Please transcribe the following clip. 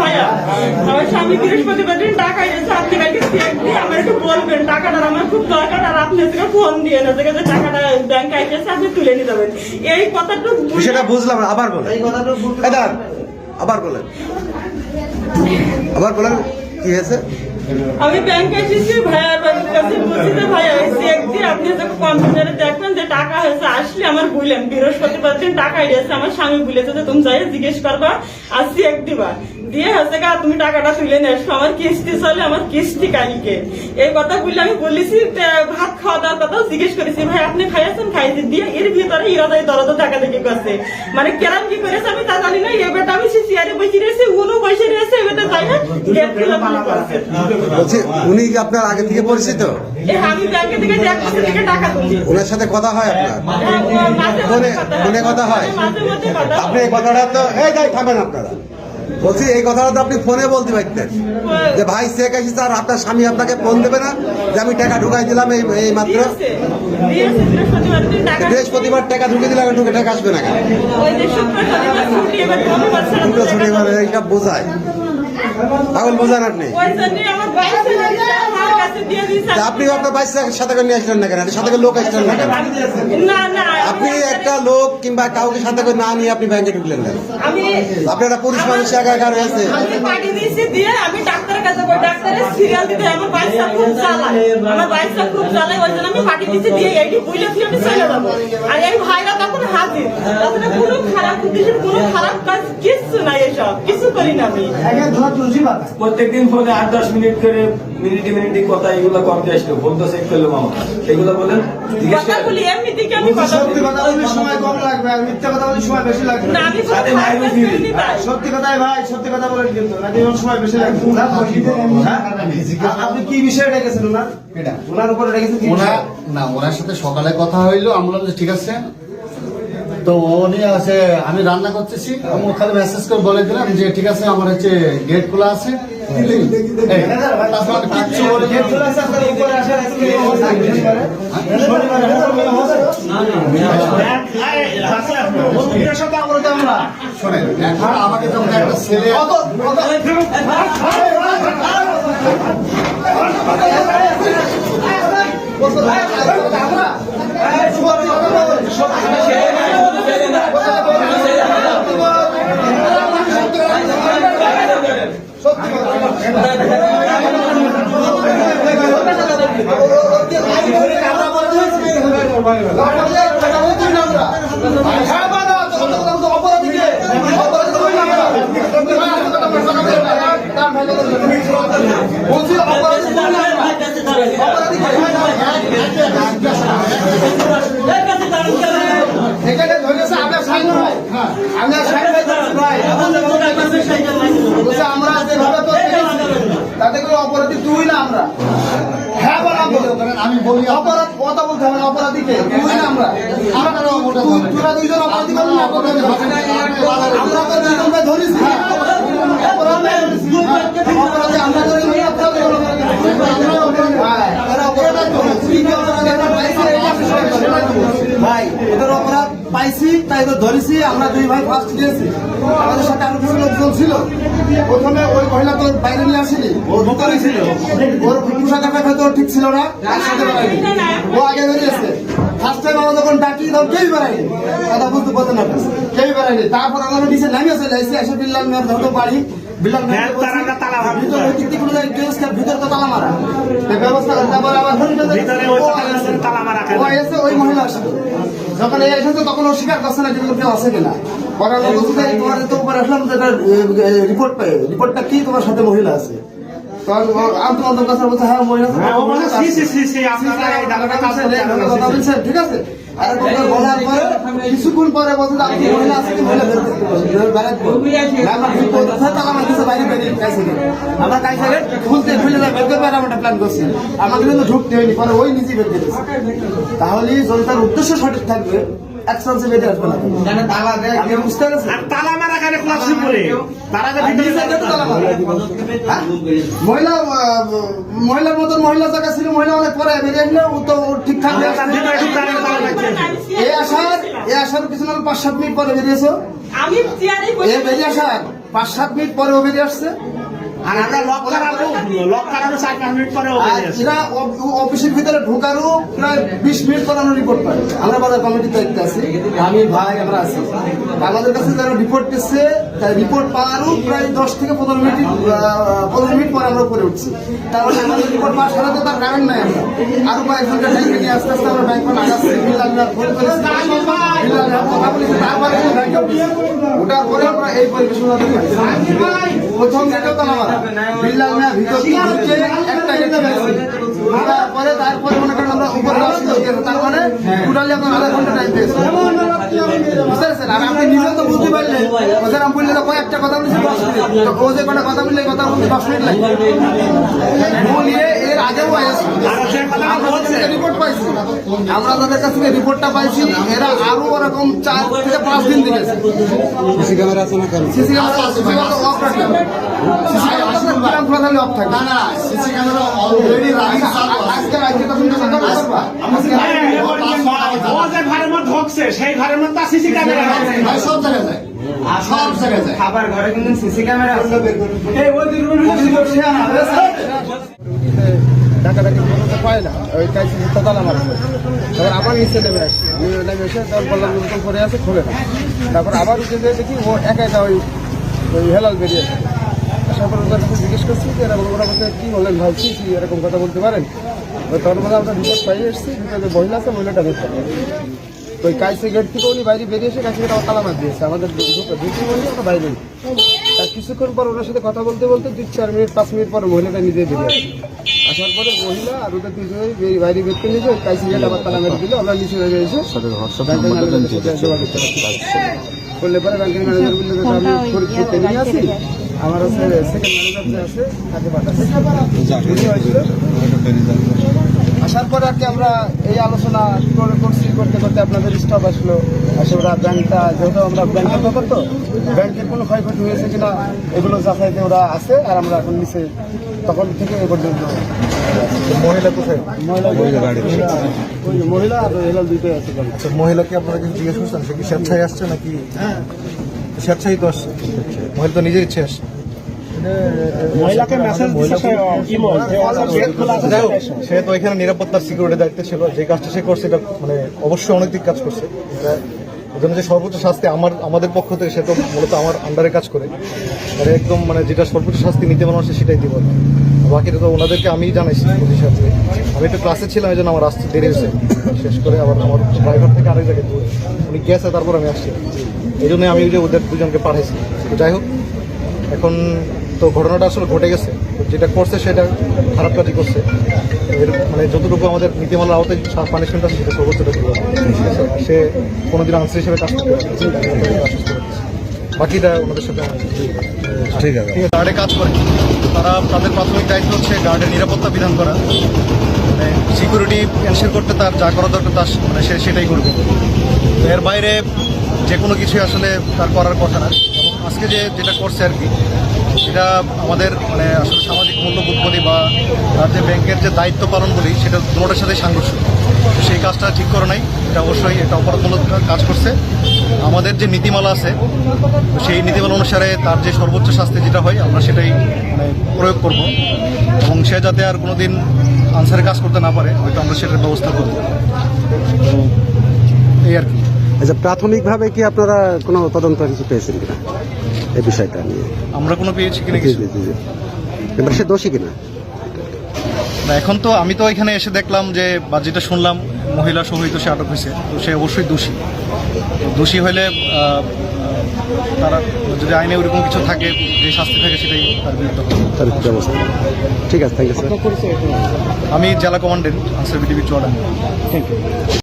ভাইয়া। আমার স্বামী বৃহস্পতিবার দিন টাকা এনেছে আপনি কালকে চেক দিয়ে আমার একটু বলবেন। টাকাটা আমার খুব দরকার আর আপনি থেকে ফোন দিয়ে না যে টাকাটা ব্যাংক আইতেছে আপনি তুলে নিয়ে যাবেন এই কথাটা সেটা বুঝলাম আবার বলেন। এই কথাটা দাঁড়ান, আবার বলেন। আবার বলেন কি হয়েছে? আমি ব্যাংকে এসেছি ভাইয়ার বাড়ির কাছে বলছি যে ভাইয়া আপনি যে কম্পিউটারে দেখবেন যে টাকা হয়েছে আসলে আমার বললেন বৃহস্পতিবার দিন টাকা এসেছে আমার স্বামী বলেছে যে তুমি যাই জিজ্ঞেস করবা আর চেক দিবা। দিয়ে হচ্ছে গা তুমি টাকাটা তুলে নিয়ে আসো। আমার কিস্তি চলে আমার কিস্তি কালকে। এই কথা বললে আমি বলেছি ভাত খাওয়া দাওয়ার কথা জিজ্ঞেস করেছি ভাই আপনি খাইয়েছেন? খাইছি দিয়ে এর ভিতরে ইরাদাই দরদ টাকা দেখে করছে। মানে কেরাম কি করেছে আমি তা জানি না এবারটা আমি সে চেয়ারে বসে রয়েছি উনু বসে রয়েছে এবারটা যাই না? উনি কি আপনার আগে থেকে পরিচিত? এ আমি ব্যাংকে থেকে এক থেকে টাকা তুলি ওনার সাথে কথা হয় আপনার? হ্যাঁ, ফোনে কথা হয়। আপনি কথাটা তো এই যাই থামেন আপনারা। বলছি, এই কথাটা তো আপনি ফোনে বলতে পারতেন। যে ভাই শেখ আসিস আর আপনার স্বামী আপনাকে ফোন দেবে না? যে আমি টাকা ঢুকাই দিলাম এই এই মাত্র। বৃহস্পতিবার টাকা ঢুকে দিলাম ঢুকে টাকা আসবে না কেন? এইসব বোঝায়। পাগল বোঝান আপনি। আপনি আপনার বাইশ সাথে করে নিয়ে আসলেন না কেন? সাথে করে লোক আসলেন না কেন? আপনি একটা লোক কিংবা কাউকে সাথে করে না নিয়ে আপনি ব্যাংকে ঢুকলেন না আপনি একটা পুরুষ মানুষ একা একা রয়েছে। প্রত্যেকদিন ফোনে আট দশ মিনিট করে মিনিটে মিনিটে কথা এগুলো কমতে আসলো ফোন তো চেক করল মামা এগুলো বলেন কথা করেন বলি? এমনি থেকে আমি বলছি, কথা সত্যি কথাই ভাই সত্যি কথা বলেন কিন্তু সময় বেশি লাগবে। হ্যাঁ? আপনি কি বিষয়ে রেখেছেন ওনার? এটা ওনার উপরে না ওনার সাথে সকালে কথা হইল। আমি বললাম যে ঠিক আছে। তো উনি আছে আমি রান্না করতেছি। আমি ওখানে মেসেজ করে বলে দিলাম যে ঠিক আছে আমার হচ্ছে গেট খোলা আছে। আমাকে যখন একটা ছেলে অত- অত- আমরা? এই, সত্যি কথা বলেন, সত্যি সত্যি কথা। এখানে ধরেছে আমরা সাইন হয় আমরা সাইন ভাই বলছে আমরা যেভাবে তাতে করে অপরাধী তুই না আমরা। হ্যাঁ আমি বলি অপরাধ কথা বলতে হবে না অপরাধীকে। তুই না আমরা। তোরা দুইজন অপরাধী না আমরা তো দুজনকে ধরিস না। অপরাধী অপরাধী আমরা ধরি না, অপরাধী হলো না। ভাই, এরা অপরাধী তো। তুই কি অপরাধী? এরা পাইছে, এটা বিষয় করে। ভাই ওদের পাইছি তাই তো ধরেছি আমরা দুই ভাই ফার্স্ট গিয়েছি। আমাদের সাথে আরও কিছু লোকজন ছিল। প্রথমে ওই মহিলা তো বাইরে নিয়ে আসেনি। ওর ভিতরে ছিল। ওর পোশাক আশাক হয়তো ঠিক ছিল না। বেড়ায়নি ও আগে বেরিয়েছে। ফার্স্ট টাইম আমরা যখন ডাকি তখন কেউই বেড়ায়নি কথা বুঝতে পারতেন না কেউই বেড়ায়নি তারপর আমরা নিচে নামিয়ে চলে এসে এসে বিল্লাল মেয়ের ধরতে পারি। বিল্লাল মেয়ের ভিতরে তালা মারা। ব্যবস্থা তারপর আবার ও এসে ওই মহিলা আসলো যখন এই এসেছে তখন ও স্বীকার করছে না যেগুলো কেউ আছে কিনা। পরে আমরা বলছি যে তোমার তো উপরে আসলাম যে রিপোর্ট পাই রিপোর্টটা কি তোমার সাথে মহিলা আছে। ঠিক আছে? আর বলার পরে কিছুক্ষণ পরে বলছে আপনি মহিলা আছে কি মহিলা বের করতে পারবেন, বের বাইরে করবেন। না, আমরা খুলতে খুলে বের করবে প্ল্যান করছি। আমাদের কিন্তু ঢুকতে হয়নি পরে ওই নিজেই বের করেছে তাহলে যদি তার উদ্দেশ্য সঠিক থাকবে। এক্সপেন্সিভ আসবে না। আমি বুঝতে পেরেছি। তালা মারা কেন ক্লাস করে? তারা যে ভিতরে নিজে যেতে তালা মারা। হ্যাঁ? মহিলা আহ, মহিলার মতন মহিলা জায়গা ছিল মহিলা অনেক পরে বেরিয়ে আসলে ও তো ঠিকঠাক। এই আসার এই আসার কিছু না পাঁচ সাত মিনিট পরে বেরিয়েছো আমি এ বেরিয়ে আসার পাঁচ সাত মিনিট পরে ও বেরিয়ে আসছে। আর আমরা লক করাবো লক করাবো চার পাঁচ মিনিট পরে। এরা অফিসের ভিতরে ঢোকারও প্রায় বিশ মিনিট পর আমরা রিপোর্ট পাই আমরা বাজার কমিটির দায়িত্বে আছি। আমি ভাই আমরা আছি। আমাদের কাছে যারা রিপোর্ট দিচ্ছে তাই রিপোর্ট পাওয়ারও প্রায় দশ থেকে পনেরো মিনিট পনেরো মিনিট পরে আমরা করে উঠছি। তার মানে আমাদের রিপোর্ট পাওয়ার সাথে তো তার কারণ নাই আমরা। আরও কয়েকজনকে ব্যাংকে নিয়ে আস্তে আস্তে আমরা ব্যাংক তারপরে ওটার পরে এই পরিবেশনা প্রথম ভিতর দিয়ে একটা গেট তারপরে তারপরে আমরা তার মানে টোটালি আপনার আধা ঘণ্টা টাইম পেয়েছি। বুঝতে পারছেন? বুঝতে পারলেন, ওদের বললে তো কয়েকটা কথা বলেছি, দশ মিনিট। তো কটা কথা বললে কথা বলতে দশ মিনিট লাগে আগেও আসছে আমরা তাদের রিপোর্ট পাইছি আমরা তাদের কাছ থেকে রিপোর্টটা পাইছি এরা আরও ওরকম চার থেকে পাঁচ দিন দিয়েছে সিসি ক্যামেরা আছে না CC camera CC camera off রাখলাম সিসি ক্যামেরা পুরো অফ থাকবে না না সিসি ক্যামেরা অলরেডি রানিং আজকে আজকে তখন তো কথা বলবা হ্যাঁ, ঘরের মধ্যে ঢুকছে সেই ঘরের মধ্যে সিসি ক্যামেরা সব জায়গায় যায় সব জায়গায় যায় খাবার ঘরে কিন্তু সিসি ক্যামেরা আছে এই ওই না। ওই তালা তারপর আবার নিচে নেমে করে আছে, খোলে তারপর আবার ও ওই ওই হেলাল জিজ্ঞেস করছি ওরা বলছে, কী ভাই, কি এরকম কথা বলতে তখন বলে আমরা এসেছি মহিলা আছে, মহিলাটা ওই গেট থেকে উনি বাইরে বেরিয়ে এসে কাছে তালা মার দিয়েছে আমাদের কিছুক্ষণ পর ওনার সাথে কথা বলতে বলতে দু চার মিনিট, পাঁচ মিনিট পর মহিলাটা নিজে বেরিয়ে আসে। আসার পরে মহিলা আর ওদের দুজনেই বে- বাইরে বের করে নিয়েছে কাইসি গেট আবার তালা মেরে দিল আমরা নিচে নেমে এসে করলে পরে ব্যাংকের ম্যানেজার বলল যে আমি ফরিদপুরতে নিয়ে আসি। আমার হচ্ছে সেকেন্ড ম্যানেজার যে আছে তাকে পাঠাচ্ছি আসার পরে আর কি আমরা এই আলোচনা করে করছি করতে করতে আপনাদের স্টাফ আসলো। আসে ওরা ব্যাংকটা যেহেতু আমরা ব্যাংকের ব্যাপার তো ব্যাংকের কোনো ক্ষয়ক্ষতি হয়েছে কিনা এগুলো যাচাইতে ওরা আছে আর আমরা এখন নিচে তখন থেকে এ পর্যন্ত। মহিলা কোথায়? মহিলা আর হেলাল দুইটাই আছে আচ্ছা মহিলাকে আপনারা কিছু জিজ্ঞেস করছেন? সে কি স্বেচ্ছায় আসছে নাকি স্বেচ্ছাই তো আসছে? মহিলা তো নিজের ইচ্ছে আসছে। মহিলাকে মেসেজ সে তো এখানে নিরাপত্তার সিকিউরিটি দায়িত্বে ছিল। যে কাজটা সে করছে এটা মানে অবশ্যই অনৈতিক কাজ করছে। জন্য যে সর্বোচ্চ শাস্তি আমার, আমাদের পক্ষ থেকে সে তো মূলত আমার আন্ডারে কাজ করে। মানে একদম মানে যেটা সর্বোচ্চ শাস্তি নিতে পারব সে সেটাই দিব বাকিটা তো ওনাদেরকে আমি জানাইছি পুলিশ সাথে আমি একটু ক্লাসে ছিলাম, এই জন্য আমার আসতে দেরি হয়েছে। শেষ করে আবার আমার ড্রাইভার থেকে আরেক জায়গায় উনি গেছে, তারপর আমি আসছি। এই জন্য আমি ওই যে ওদের দুজনকে পাঠাইছি। যাই হোক, এখন তো ঘটনাটা আসলে ঘটে গেছে। যেটা করছে সেটা খারাপ কাজই করছে। এর মানে যতটুকু আমাদের নীতিমালার আওতায় পানিশমেন্ট আছে সেটা সর্বোচ্চটা সে কোনোদিন আনসার হিসেবে কাজ করতে বাকিটা ওনাদের সাথে ঠিক আছে। গার্ডে কাজ করে। তারা তাদের প্রাথমিক দায়িত্ব হচ্ছে গার্ডের নিরাপত্তা বিধান করা। মানে সিকিউরিটি এনশিওর করতে তার যা করা দরকার তার মানে সে সেটাই করবে। এর বাইরে যে কোনো কিছুই আসলে তার করার কথা না। এবং আজকে যে যেটা করছে আর কি এটা আমাদের মানে আসলে সামাজিক মূল্যবোধ বলি বা যে ব্যাংকের যে দায়িত্ব পালন বলি, সেটা দুটোটার সাথে সাংঘর্ষ। তো সেই কাজটা ঠিক করে নাই। এটা অবশ্যই এটা অপরাধমূলক কাজ করছে। আমাদের যে নীতিমালা আছে, সেই নীতিমালা অনুসারে তার যে সর্বোচ্চ শাস্তি যেটা হয়, আমরা সেটাই মানে প্রয়োগ করব। এবং সে যাতে আর কোনোদিন আনসারে কাজ করতে না পারে, হয়তো আমরা সেটার ব্যবস্থা করব। এই আর কি। আচ্ছা প্রাথমিকভাবে কি আপনারা কোনো তদন্ত কিছু পেয়েছেন কিনা? এই বিষয়টা নিয়ে। আমরা কোনো পেয়েছি কিনা জি কিছু? জি জি। জি। এবার সে দোষী কিনা? না এখন তো আমি তো এখানে এসে দেখলাম যে বা যেটা শুনলাম মহিলা সহিত সে আটক হয়েছে তো সে অবশ্যই দোষী। তো দোষী হলে তারা যদি আইনে ওরকম কিছু থাকে যে শাস্তি থাকে সেটাই তার বিরুদ্ধে হবে। তার ব্যবস্থা ঠিক আছে থ্যাংক ইউ স্যার আমি জেলা কমান্ডেন্ট আনসার বিডিবি চুয়াডাঙ্গা।